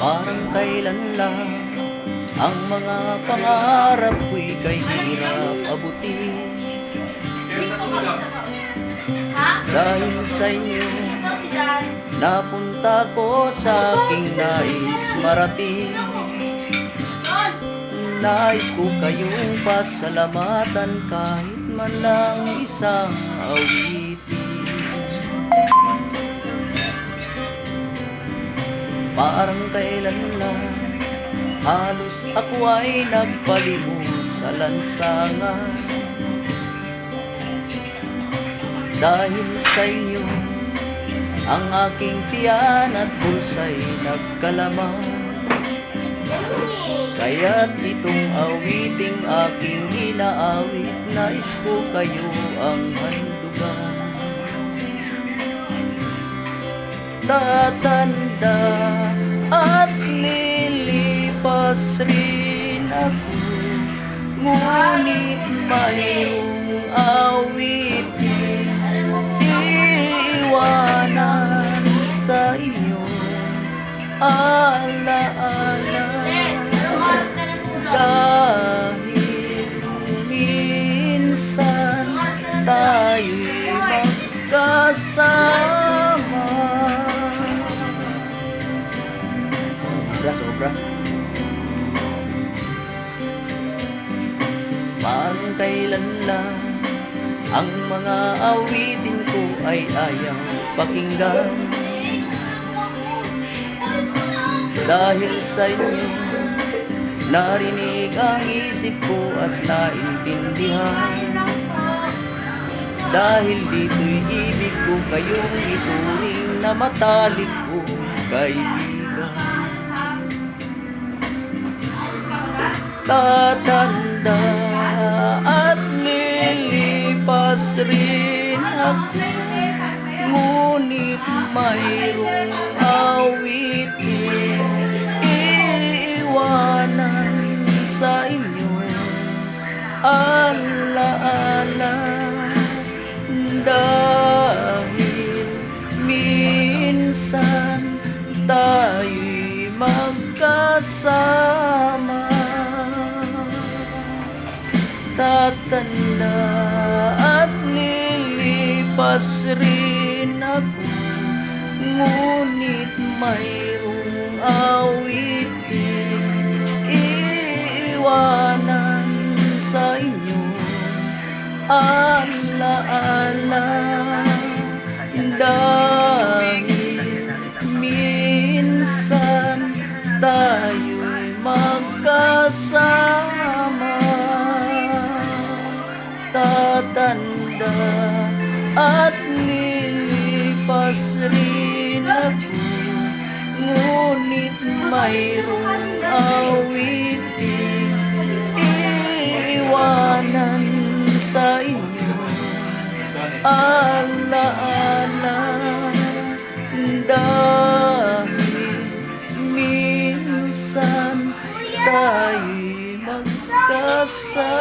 Parang kailan lang Ang mga pangarap ko'y kay hirap abutin. Dahil sa inyo Napunta ko sa aking nais marating. Nais ko kayong pasalamatan kahit man lang isang awitin. Parang kailan lang Halos ako ay nagpalimos sa lansangan. Dahil sa inyo Ang aking tiyan at bulsa'y nagkalaman Kaya't itong awiting aking inaawit Nais ko kayo ang handugan. Tatanda at lilipas rin ako Ngunit mayroong Sobra, sobra Parang lang Ang mga awitin ko ay ayaw pakinggan. Dahil sa inyo Narinig ang isip ko at naintindihan. Dahil dito'y ibig ko kayong ituring na matalik ko kaibigan Tatanda at lilipas rin ako Ngunit mayroong awitin. Iiwanan sa inyo Alaala Dahil minsan tayo'y magkasama Tatanda at lilipas rin ako. Ngunit mayroong awitin Iiwanan sa inyo. Alaala at lilipas rin ako. Ngunit mayroong awitin iiwanan sa inyo. Alaala dahil minsan tayo magkasama.